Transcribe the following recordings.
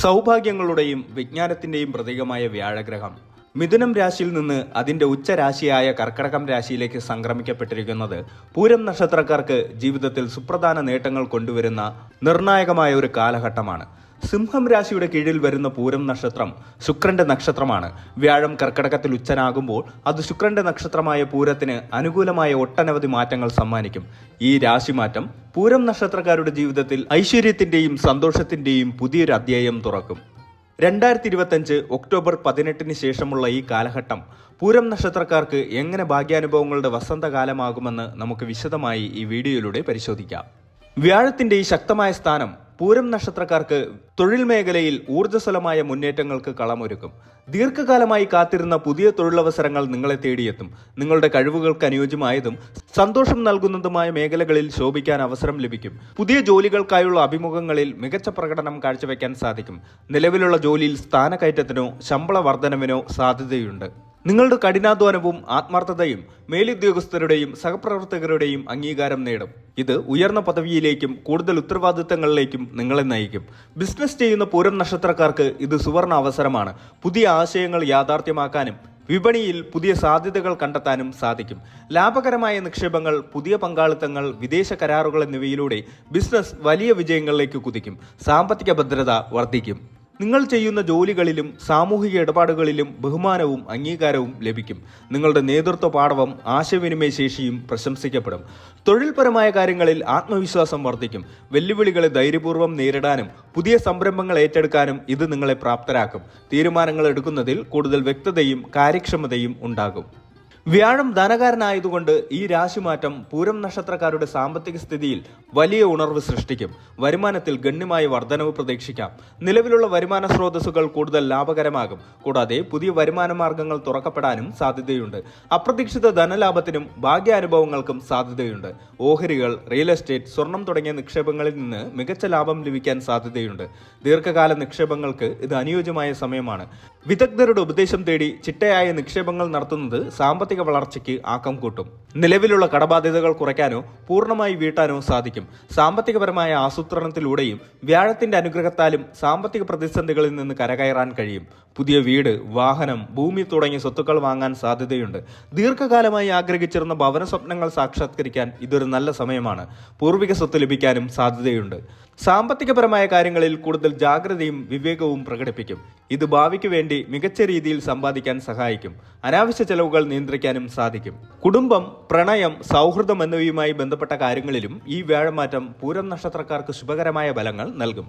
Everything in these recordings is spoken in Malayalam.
സൗഭാഗ്യങ്ങളുടെയും വിജ്ഞാനത്തിന്റെയും പ്രതീകമായ വ്യാഴഗ്രഹം. മിഥുനം രാശിയിൽ നിന്ന് അതിന്റെ ഉച്ചരാശിയായ കർക്കടകം രാശിയിലേക്ക് സംക്രമിക്കപ്പെട്ടിരിക്കുന്നത് പൂരം നക്ഷത്രക്കാർക്ക് ജീവിതത്തിൽ സുപ്രധാന നേട്ടങ്ങൾ കൊണ്ടുവരുന്ന നിർണായകമായ ഒരു കാലഘട്ടമാണ്. സിംഹം രാശിയുടെ കീഴിൽ വരുന്ന പൂരം നക്ഷത്രം ശുക്രന്റെ നക്ഷത്രമാണ്. വ്യാഴം കർക്കടകത്തിൽ ഉച്ചനാകുമ്പോൾ അത് ശുക്രന്റെ നക്ഷത്രമായ പൂരത്തിന് അനുകൂലമായ ഒട്ടനവധി മാറ്റങ്ങൾ സമ്മാനിക്കും. ഈ രാശി മാറ്റം പൂരം നക്ഷത്രക്കാരുടെ ജീവിതത്തിൽ ഐശ്വര്യത്തിന്റെയും സന്തോഷത്തിന്റെയും പുതിയൊരു അധ്യായം തുറക്കും. രണ്ടായിരത്തി ഇരുപത്തഞ്ച് ഒക്ടോബർ പതിനെട്ടിന് ശേഷമുള്ള ഈ കാലഘട്ടം പൂരം നക്ഷത്രക്കാർക്ക് എങ്ങനെ ഭാഗ്യാനുഭവങ്ങളുടെ വസന്തകാലമാകുമെന്ന് നമുക്ക് വിശദമായി ഈ വീഡിയോയിലൂടെ പരിശോധിക്കാം. വ്യാഴത്തിന്റെ ഈ ശക്തമായ സ്ഥാനം പൂരം നക്ഷത്രക്കാർക്ക് തൊഴിൽ മേഖലയിൽ ഊർജസ്വലമായ മുന്നേറ്റങ്ങൾക്ക് കളമൊരുക്കും. ദീർഘകാലമായി കാത്തിരുന്ന പുതിയ തൊഴിലവസരങ്ങൾ നിങ്ങളെ തേടിയെത്തും. നിങ്ങളുടെ കഴിവുകൾക്ക് അനുയോജ്യമായതും സന്തോഷം നൽകുന്നതുമായ മേഖലകളിൽ ശോഭിക്കാൻ അവസരം ലഭിക്കും. പുതിയ ജോലികൾക്കായുള്ള അഭിമുഖങ്ങളിൽ മികച്ച പ്രകടനം കാഴ്ചവെക്കാൻ സാധിക്കും. നിലവിലുള്ള ജോലിയിൽ സ്ഥാനക്കയറ്റത്തിനോ ശമ്പള വർധനവിനോ സാധ്യതയുണ്ട്. നിങ്ങളുടെ കഠിനാധ്വാനവും ആത്മാർത്ഥതയും മേലുദ്യോഗസ്ഥരുടെയും സഹപ്രവർത്തകരുടെയും അംഗീകാരം നേടും. ഇത് ഉയർന്ന പദവിയിലേക്കും കൂടുതൽ ഉത്തരവാദിത്തങ്ങളിലേക്കും നിങ്ങളെ നയിക്കും. ബിസിനസ് ചെയ്യുന്ന പൂരം നക്ഷത്രക്കാർക്ക് ഇത് സുവർണ അവസരമാണ്. പുതിയ ആശയങ്ങൾ യാഥാർത്ഥ്യമാക്കാനും വിപണിയിൽ പുതിയ സാധ്യതകൾ കണ്ടെത്താനും സാധിക്കും. ലാഭകരമായ നിക്ഷേപങ്ങൾ പുതിയ പങ്കാളിത്തങ്ങൾ വിദേശ കരാറുകൾ എന്നിവയിലൂടെ ബിസിനസ് വലിയ വിജയങ്ങളിലേക്ക് കുതിക്കും. സാമ്പത്തിക ഭദ്രത വർദ്ധിക്കും. നിങ്ങൾ ചെയ്യുന്ന ജോലികളിലും സാമൂഹിക ഇടപാടുകളിലും ബഹുമാനവും അംഗീകാരവും ലഭിക്കും. നിങ്ങളുടെ നേതൃത്വ പാടവം ആശയവിനിമയ ശേഷിയും പ്രശംസിക്കപ്പെടും. തൊഴിൽപരമായ കാര്യങ്ങളിൽ ആത്മവിശ്വാസം വർദ്ധിക്കും. വെല്ലുവിളികളെ ധൈര്യപൂർവം നേരിടാനും പുതിയ സംരംഭങ്ങൾ ഏറ്റെടുക്കാനും ഇത് നിങ്ങളെ പ്രാപ്തരാക്കും. തീരുമാനങ്ങൾ എടുക്കുന്നതിൽ കൂടുതൽ വ്യക്തതയും കാര്യക്ഷമതയും ഉണ്ടാകും. വ്യാഴം ധനകാരനായതുകൊണ്ട് ഈ രാശിമാറ്റം പൂരം നക്ഷത്രക്കാരുടെ സാമ്പത്തിക സ്ഥിതിയിൽ വലിയ ഉണർവ് സൃഷ്ടിക്കും. വരുമാനത്തിൽ ഗണ്യമായ വർധനവ് പ്രതീക്ഷിക്കാം. നിലവിലുള്ള വരുമാന സ്രോതസ്സുകൾ കൂടുതൽ ലാഭകരമാകും. കൂടാതെ പുതിയ വരുമാന മാർഗങ്ങൾ തുറക്കപ്പെടാനും സാധ്യതയുണ്ട്. അപ്രതീക്ഷിത ധനലാഭത്തിനും ഭാഗ്യാനുഭവങ്ങൾക്കും സാധ്യതയുണ്ട്. ഓഹരികൾ റിയൽ എസ്റ്റേറ്റ് സ്വർണം തുടങ്ങിയ നിക്ഷേപങ്ങളിൽ നിന്ന് മികച്ച ലാഭം ലഭിക്കാൻ സാധ്യതയുണ്ട്. ദീർഘകാല നിക്ഷേപങ്ങൾക്ക് ഇത് അനുയോജ്യമായ സമയമാണ്. വിദഗ്ധരുടെ ഉപദേശം തേടി ചിട്ടയായ നിക്ഷേപങ്ങൾ നടത്തുന്നത് സാമ്പത്തിക വളർച്ചയ്ക്ക് ആക്കം കൂട്ടും. നിലവിലുള്ള കടബാധ്യതകൾ കുറയ്ക്കാനോ പൂർണമായി വീട്ടാനോ സാധിക്കും. സാമ്പത്തികപരമായ ആസൂത്രണത്തിലൂടെയും വ്യാഴത്തിന്റെ അനുഗ്രഹത്താലും സാമ്പത്തിക പ്രതിസന്ധികളിൽ നിന്ന് കരകയറാൻ കഴിയും. പുതിയ വീട് വാഹനം ഭൂമി തുടങ്ങിയ സ്വത്തുക്കൾ വാങ്ങാൻ സാധ്യതയുണ്ട്. ദീർഘകാലമായി ആഗ്രഹിച്ചിരുന്ന ഭവന സ്വപ്നങ്ങൾ സാക്ഷാത്കരിക്കാൻ ഇതൊരു നല്ല സമയമാണ്. പൂർവിക സ്വത്ത് ലഭിക്കാനും സാധ്യതയുണ്ട്. സാമ്പത്തികപരമായ കാര്യങ്ങളിൽ കൂടുതൽ ജാഗ്രതയും വിവേകവും പ്രകടിപ്പിക്കും. ഇത് ഭാവിക്ക് വേണ്ടി മികച്ച രീതിയിൽ സമ്പാദിക്കാൻ സഹായിക്കും. അനാവശ്യ ചെലവുകൾ നിയന്ത്രിക്കാനും സാധിക്കും. കുടുംബം പ്രണയം സൗഹൃദം എന്നിവയുമായി ബന്ധപ്പെട്ട കാര്യങ്ങളിലും ഈ വ്യാഴമാറ്റം പൂരം നക്ഷത്രക്കാർക്ക് ശുഭകരമായ ഫലങ്ങൾ നൽകും.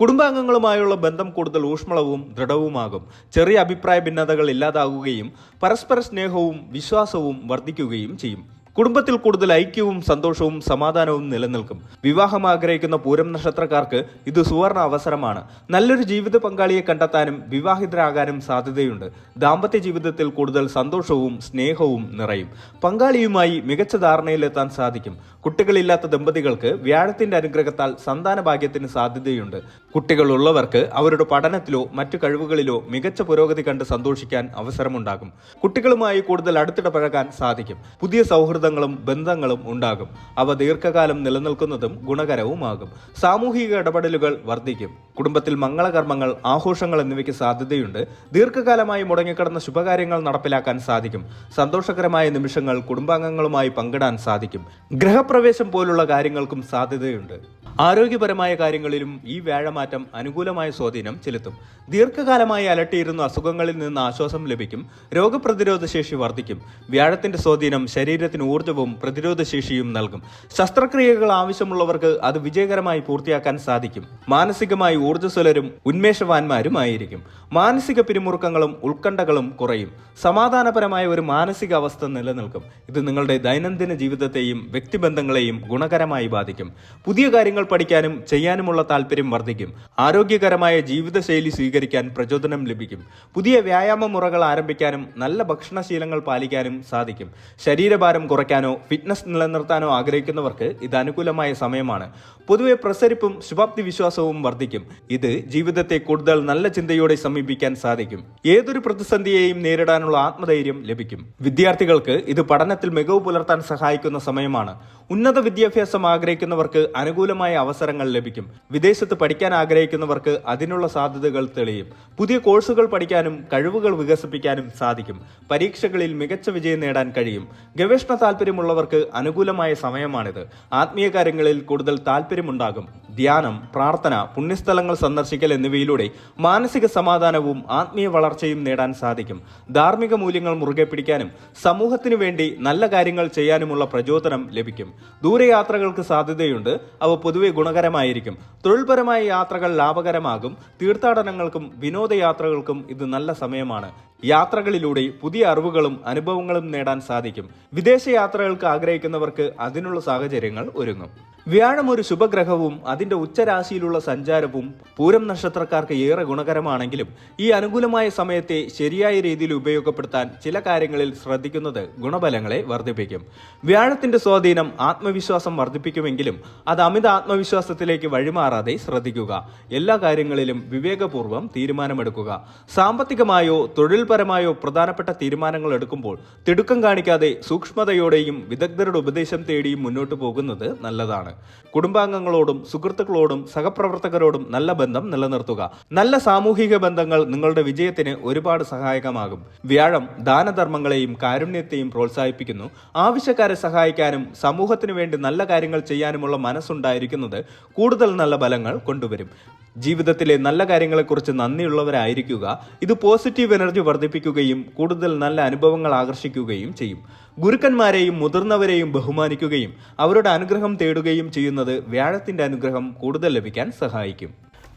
കുടുംബാംഗങ്ങളുമായുള്ള ബന്ധം കൂടുതൽ ഊഷ്മളവും ദൃഢവുമാകും. ചെറിയ അഭിപ്രായ ഭിന്നതകൾ ഇല്ലാതാകുകയും പരസ്പര സ്നേഹവും വിശ്വാസവും വർദ്ധിക്കുകയും ചെയ്യും. കുടുംബത്തിൽ കൂടുതൽ ഐക്യവും സന്തോഷവും സമാധാനവും നിലനിൽക്കും. വിവാഹം ആഗ്രഹിക്കുന്ന പൂരം നക്ഷത്രക്കാർക്ക് ഇത് സുവർണ അവസരമാണ്. നല്ലൊരു ജീവിത പങ്കാളിയെ കണ്ടെത്താനും വിവാഹിതരാകാനും സാധ്യതയുണ്ട്. ദാമ്പത്യ ജീവിതത്തിൽ കൂടുതൽ സന്തോഷവും സ്നേഹവും നിറയും. പങ്കാളിയുമായി മികച്ച ധാരണയിലെത്താൻ സാധിക്കും. കുട്ടികളില്ലാത്ത ദമ്പതികൾക്ക് വ്യാഴത്തിന്റെ അനുഗ്രഹത്താൽ സന്താന ഭാഗ്യത്തിന് സാധ്യതയുണ്ട്. കുട്ടികളുള്ളവർക്ക് അവരുടെ പഠനത്തിലോ മറ്റു കഴിവുകളിലോ മികച്ച പുരോഗതി കണ്ട് സന്തോഷിക്കാൻ അവസരമുണ്ടാകും. കുട്ടികളുമായി കൂടുതൽ അടുത്തിടപഴകാൻ സാധിക്കും. പുതിയ സൗഹൃദങ്ങളും ബന്ധങ്ങളും ഉണ്ടാകും. അവ ദീർഘകാലം നിലനിൽക്കുന്നതും ഗുണകരവുമാകും. സാമൂഹിക ഇടപെടലുകൾ വർദ്ധിക്കും. കുടുംബത്തിൽ മംഗളകർമ്മങ്ങൾ ആഘോഷങ്ങൾ എന്നിവയ്ക്ക് സാധ്യതയുണ്ട്. ദീർഘകാലമായി മുടങ്ങിക്കിടന്ന ശുഭകാര്യങ്ങൾ നടപ്പിലാക്കാൻ സാധിക്കും. സന്തോഷകരമായ നിമിഷങ്ങൾ കുടുംബാംഗങ്ങളുമായി പങ്കിടാൻ സാധിക്കും. ഗ്രഹപ്രവേശം പോലുള്ള കാര്യങ്ങൾക്കും സാധ്യതയുണ്ട്. ആരോഗ്യപരമായ കാര്യങ്ങളിലും ഈ വ്യാഴമാറ്റം അനുകൂലമായ സ്വാധീനം ചെലുത്തും. ദീർഘകാലമായി അലട്ടിയിരുന്ന അസുഖങ്ങളിൽ നിന്ന് ആശ്വാസം ലഭിക്കും രോഗപ്രതിരോധ ശേഷി വർദ്ധിക്കും വ്യാഴത്തിന്റെ സ്വാധീനം ശരീരത്തിന് ഊർജവും പ്രതിരോധ ശേഷിയും നൽകും. ശസ്ത്രക്രിയകൾ ആവശ്യമുള്ളവർക്ക് അത് വിജയകരമായി പൂർത്തിയാക്കാൻ സാധിക്കും. മാനസികമായി ഊർജസ്വലരും ഉന്മേഷവാന്മാരുമായിരിക്കും. മാനസിക പിരിമുറുക്കങ്ങളും ഉത്കണ്ഠകളും കുറയും. സമാധാനപരമായ ഒരു മാനസിക അവസ്ഥ നിലനിൽക്കും. ഇത് നിങ്ങളുടെ ദൈനംദിന ജീവിതത്തെയും വ്യക്തിബന്ധങ്ങളെയും ഗുണകരമായി ബാധിക്കും. പുതിയ കാര്യങ്ങൾ പഠിക്കാനും ചെയ്യാനുമുള്ള താല്പര്യം വർദ്ധിക്കും. ആരോഗ്യകരമായ ജീവിതശൈലി സ്വീകരിക്കാൻ പ്രചോദനം ലഭിക്കും. പുതിയ വ്യായാമ മുറകൾ ആരംഭിക്കാനും നല്ല ഭക്ഷണശീലങ്ങൾ പാലിക്കാനും സാധിക്കും. ശരീരഭാരം കുറയ്ക്കാനോ ഫിറ്റ്നസ് നിലനിർത്താനോ ആഗ്രഹിക്കുന്നവർക്ക് ഇത് അനുകൂലമായ സമയമാണ്. പൊതുവെ പ്രസരിപ്പും ശുഭാപ്തി വിശ്വാസവും വർദ്ധിക്കും. ഇത് ജീവിതത്തെ കൂടുതൽ നല്ല ചിന്തയോടെ സമീപിക്കാൻ സാധിക്കും. ഏതൊരു പ്രതിസന്ധിയെയും നേരിടാനുള്ള ആത്മധൈര്യം ലഭിക്കും. വിദ്യാർത്ഥികൾക്ക് ഇത് പഠനത്തിൽ മികവ് പുലർത്താൻ സഹായിക്കുന്ന സമയമാണ്. ഉന്നത വിദ്യാഭ്യാസം ആഗ്രഹിക്കുന്നവർക്ക് അനുകൂലമായ അനുകൂലമായ അവസരങ്ങൾ ലഭിക്കും. വിദേശത്ത് പഠിക്കാൻ ആഗ്രഹിക്കുന്നവർക്ക് അതിനുള്ള സാധ്യതകൾ തെളിയും. പുതിയ കോഴ്സുകൾ പഠിക്കാനും കഴിവുകൾ വികസിപ്പിക്കാനും സാധിക്കും. പരീക്ഷകളിൽ മികച്ച വിജയം നേടാൻ കഴിയും. ഗവേഷണ താല്പര്യമുള്ളവർക്ക് അനുകൂലമായ സമയമാണിത്. ആത്മീയ കാര്യങ്ങളിൽ കൂടുതൽ താല്പര്യമുണ്ടാകും ധ്യാനം പ്രാർത്ഥന പുണ്യസ്ഥലങ്ങൾ സന്ദർശിക്കൽ എന്നിവയിലൂടെ മാനസിക സമാധാനവും ആത്മീയ വളർച്ചയും നേടാൻ സാധിക്കും. ധാർമ്മിക മൂല്യങ്ങൾ മുറുകെ പിടിക്കാനും സമൂഹത്തിനു വേണ്ടി നല്ല കാര്യങ്ങൾ ചെയ്യാനുമുള്ള പ്രചോദനം ലഭിക്കും. ദൂരയാത്രകൾക്ക് സാധ്യതയുണ്ട്. അവ പൊതുവെ ഗുണകരമായിരിക്കും. തൊഴിൽപരമായ യാത്രകൾ ലാഭകരമാകും. തീർത്ഥാടനങ്ങൾക്കും വിനോദയാത്രകൾക്കും ഇത് നല്ല സമയമാണ്. യാത്രകളിലൂടെ പുതിയ അറിവുകളും അനുഭവങ്ങളും നേടാൻ സാധിക്കും. വിദേശയാത്രകൾക്ക് ആഗ്രഹിക്കുന്നവർക്ക് അതിനുള്ള സാഹചര്യങ്ങൾ ഒരുങ്ങും. വ്യാഴം ഒരു ശുഭഗ്രഹവും അതിന്റെ ഉച്ചരാശിയിലുള്ള സഞ്ചാരവും പൂരം നക്ഷത്രക്കാർക്ക് ഏറെ ഗുണകരമാണെങ്കിലും ഈ അനുകൂലമായ സമയത്തെ ശരിയായ രീതിയിൽ ഉപയോഗപ്പെടുത്താൻ ചില കാര്യങ്ങളിൽ ശ്രദ്ധിക്കുന്നത് ഗുണബലങ്ങളെ വർദ്ധിപ്പിക്കും. വ്യാഴത്തിന്റെ സ്വാധീനം ആത്മവിശ്വാസം വർദ്ധിപ്പിക്കുമെങ്കിലും അത് അമിത ആത്മവിശ്വാസത്തിലേക്ക് വഴിമാറാതെ ശ്രദ്ധിക്കുക. എല്ലാ കാര്യങ്ങളിലും വിവേകപൂർവം തീരുമാനമെടുക്കുക. സാമ്പത്തികമായോ തൊഴിൽപരമായോ പ്രധാനപ്പെട്ട തീരുമാനങ്ങൾ എടുക്കുമ്പോൾ തിടുക്കം കാണിക്കാതെ സൂക്ഷ്മതയോടെയും വിദഗ്ധരുടെ ഉപദേശം തേടിയും മുന്നോട്ട് പോകുന്നത് നല്ലതാണ്. കുടുംബാംഗങ്ങളോടും സുഹൃത്തുക്കളോടും സഹപ്രവർത്തകരോടും നല്ല ബന്ധം നിലനിർത്തുക. നല്ല സാമൂഹിക ബന്ധങ്ങൾ നിങ്ങളുടെ വിജയത്തിന് ഒരുപാട് സഹായകമാകും. വ്യാഴം ദാനധർമ്മങ്ങളെയും കാരുണ്യത്തെയും പ്രോത്സാഹിപ്പിക്കുന്നു. ആവശ്യക്കാരെ സഹായിക്കാനും സമൂഹത്തിനു വേണ്ടി നല്ല കാര്യങ്ങൾ ചെയ്യാനുമുള്ള മനസ്സുണ്ടായിരിക്കുന്നത് കൂടുതൽ നല്ല ഫലങ്ങൾ കൊണ്ടുവരും. ജീവിതത്തിലെ നല്ല കാര്യങ്ങളെക്കുറിച്ച് നന്ദിയുള്ളവരായിരിക്കുക ഇത് പോസിറ്റീവ് എനർജി വർദ്ധിപ്പിക്കുകയും കൂടുതൽ നല്ല അനുഭവങ്ങൾ ആകർഷിക്കുകയും ചെയ്യും. ഗുരുക്കന്മാരെയും മുതിർന്നവരെയും ബഹുമാനിക്കുകയും അവരുടെ അനുഗ്രഹം തേടുകയും ചെയ്യുന്നത് വ്യാഴത്തിന്റെ അനുഗ്രഹം കൂടുതൽ ലഭിക്കാൻ സഹായിക്കും.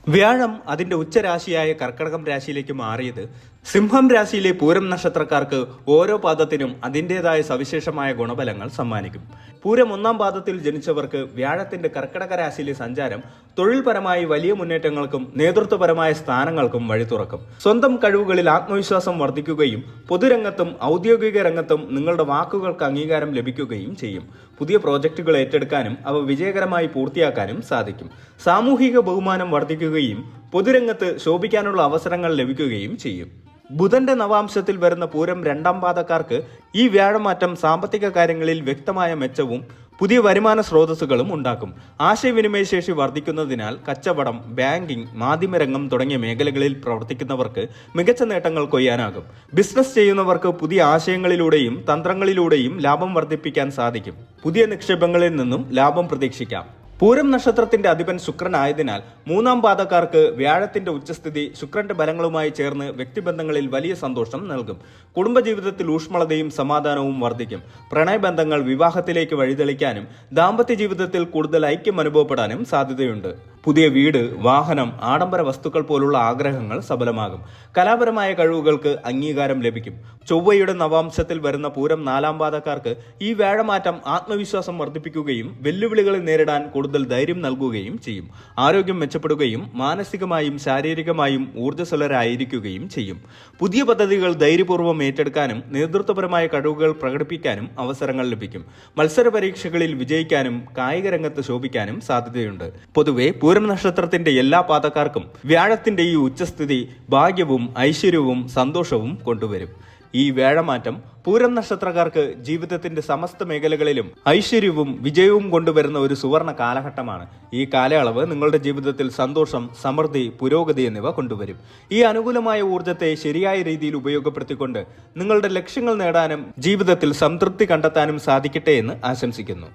വ്യാഴം അതിന്റെ ഉച്ചരാശിയായ കർക്കടകം രാശിയിലേക്ക് മാറിയത് സിംഹം രാശിയിലെ പൂരം നക്ഷത്രക്കാർക്ക് ഓരോ പാദത്തിനും അതിന്റെതായ സവിശേഷമായ ഗുണഫലങ്ങൾ സമ്മാനിക്കും. പൂരം ഒന്നാം പാദത്തിൽ ജനിച്ചവർക്ക് വ്യാഴത്തിന്റെ കർക്കടക രാശിയിലെ സഞ്ചാരം തൊഴിൽപരമായി വലിയ മുന്നേറ്റങ്ങൾക്കും നേതൃത്വപരമായ സ്ഥാനങ്ങൾക്കും വഴി തുറക്കും സ്വന്തം കഴിവുകളിൽ ആത്മവിശ്വാസം വർദ്ധിക്കുകയും പൊതുരംഗത്തും ഔദ്യോഗിക രംഗത്തും നിങ്ങളുടെ വാക്കുകൾക്ക് അംഗീകാരം ലഭിക്കുകയും ചെയ്യും. പുതിയ പ്രോജക്റ്റുകൾ ഏറ്റെടുക്കാനും അവ വിജയകരമായി പൂർത്തിയാക്കാനും സാധിക്കും. സാമൂഹിക ബഹുമാനം വർദ്ധിക്കുകയും പൊതുരംഗത്ത് ശോഭിക്കാനുള്ള അവസരങ്ങൾ ലഭിക്കുകയും ചെയ്യും. ബുധന്റെ നവാംശത്തിൽ വരുന്ന പൂരം രണ്ടാം പാദക്കാർക്ക് ഈ വ്യാഴമാറ്റം സാമ്പത്തിക കാര്യങ്ങളിൽ വ്യക്തമായ മെച്ചവും പുതിയ വരുമാന സ്രോതസ്സുകളും ഉണ്ടാക്കും. ആശയവിനിമയ ശേഷി വർദ്ധിക്കുന്നതിനാൽ കച്ചവടം ബാങ്കിംഗ് മാധ്യമരംഗം തുടങ്ങിയ മേഖലകളിൽ പ്രവർത്തിക്കുന്നവർക്ക് മികച്ച നേട്ടങ്ങൾ കൊയ്യാനാകും. ബിസിനസ് ചെയ്യുന്നവർക്ക് പുതിയ ആശയങ്ങളിലൂടെയും തന്ത്രങ്ങളിലൂടെയും ലാഭം വർദ്ധിപ്പിക്കാൻ സാധിക്കും. പുതിയ നിക്ഷേപങ്ങളിൽ നിന്നും ലാഭം പ്രതീക്ഷിക്കാം. പൂരം നക്ഷത്രത്തിന്റെ അധിപൻ ശുക്രനായതിനാൽ മൂന്നാം പാദക്കാർക്ക് വ്യാഴത്തിന്റെ ഉച്ചസ്ഥിതി ശുക്രന്റെ ബലങ്ങളുമായി ചേർന്ന് വ്യക്തിബന്ധങ്ങളിൽ വലിയ സന്തോഷം നൽകും. കുടുംബജീവിതത്തിൽ ഊഷ്മളതയും സമാധാനവും വർദ്ധിക്കും. പ്രണയബന്ധങ്ങൾ വിവാഹത്തിലേക്ക് വഴിതെളിക്കാനും ദാമ്പത്യ ജീവിതത്തിൽ കൂടുതൽ ഐക്യം അനുഭവപ്പെടാനും സാധ്യതയുണ്ട്. പുതിയ വീട് വാഹനം ആഡംബര വസ്തുക്കൾ പോലുള്ള ആഗ്രഹങ്ങൾ സഫലമാകും കലാപരമായ കഴിവുകൾക്ക് അംഗീകാരം ലഭിക്കും. ചൊവ്വയുടെ നവാംശത്തിൽ വരുന്ന പൂരം നാലാം പാദക്കാർക്ക് ഈ വ്യാഴമാറ്റം ആത്മവിശ്വാസം വർദ്ധിപ്പിക്കുകയും വെല്ലുവിളികളെ നേരിടാൻ കൂടുതൽ ധൈര്യം നൽകുകയും ചെയ്യും. ആരോഗ്യം മെച്ചപ്പെടുകയും മാനസികമായും ശാരീരികമായും ഊർജസ്വലരായിരിക്കുകയും ചെയ്യും. പുതിയ പദ്ധതികൾ ധൈര്യപൂർവം ഏറ്റെടുക്കാനും നേതൃത്വപരമായ കഴിവുകൾ പ്രകടിപ്പിക്കാനും അവസരങ്ങൾ ലഭിക്കും. മത്സര പരീക്ഷകളിൽ വിജയിക്കാനും കായിക രംഗത്ത് ശോഭിക്കാനും സാധ്യതയുണ്ട്. പൊതുവെ പൂരം നക്ഷത്രത്തിന്റെ എല്ലാ പാതക്കാർക്കും വ്യാഴത്തിന്റെ ഈ ഉച്ചസ്ഥിതി ഭാഗ്യവും ഐശ്വര്യവും സന്തോഷവും കൊണ്ടുവരും. ഈ വേഴമാറ്റം പൂരം നക്ഷത്രക്കാർക്ക് ജീവിതത്തിന്റെ സമസ്ത മേഖലകളിലും ഐശ്വര്യവും വിജയവും കൊണ്ടുവരുന്ന ഒരു സുവർണ കാലഘട്ടമാണ്. ഈ കാലയളവ് നിങ്ങളുടെ ജീവിതത്തിൽ സന്തോഷം സമൃദ്ധി പുരോഗതി എന്നിവ കൊണ്ടുവരും. ഈ അനുകൂലമായ ഊർജത്തെ ശരിയായ രീതിയിൽ ഉപയോഗപ്പെടുത്തിക്കൊണ്ട് നിങ്ങളുടെ ലക്ഷ്യങ്ങൾ നേടാനും ജീവിതത്തിൽ സംതൃപ്തി കണ്ടെത്താനും സാധിക്കട്ടെ എന്ന് ആശംസിക്കുന്നു.